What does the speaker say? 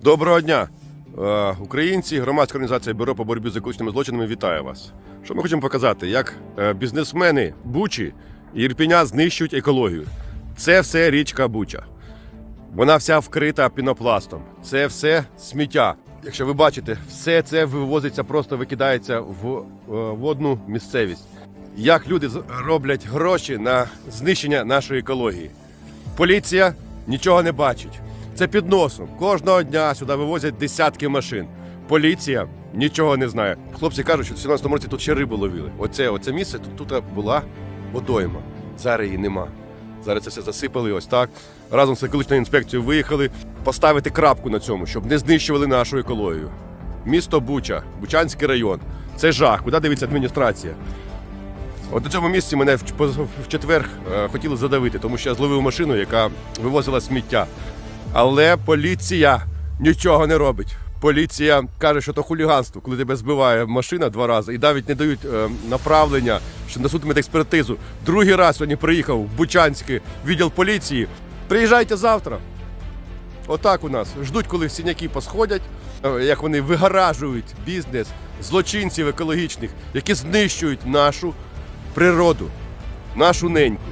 Доброго дня, Е, українці, громадська організація Бюро по боротьбі з екологічними злочинами вітає вас. Що ми хочемо показати, як е, бізнесмени Бучі і Ірпіня знищують екологію. Це все річка Буча. Вона вся вкрита пінопластом. Це все сміття. Якщо ви бачите, все це вивозиться, просто викидається в, е, в одну місцевість. Як люди роблять гроші на знищення нашої екології? Поліція нічого не бачить. Це під носом. Кожного дня сюди вивозять десятки машин. Поліція нічого не знає. Хлопці кажуть, що в 17-му році тут ще рибу ловили. Оце, оце місце тут, тут була водойма. Зараз її нема. Зараз це все засипали ось так. Разом з екологічною інспекцією виїхали поставити крапку на цьому, щоб не знищували нашу екологію. Місто Буча, Бучанський район. Це жах. Куди дивиться адміністрація? От на цьому місці мене в, четвер е, хотіли задавити, тому що я зловив машину, яка вивозила сміття. Але поліція нічого не робить. Поліція каже, що то хуліганство, коли тебе збиває машина два рази і навіть не дають е, направлення, що несуть експертизу. Другий раз сьогодні приїхав в Бучанський відділ поліції. Приїжджайте завтра. Отак у нас ждуть, коли сіняки посходять, е, як вони вигаражують бізнес злочинців екологічних, які знищують нашу природу, нашу неньку.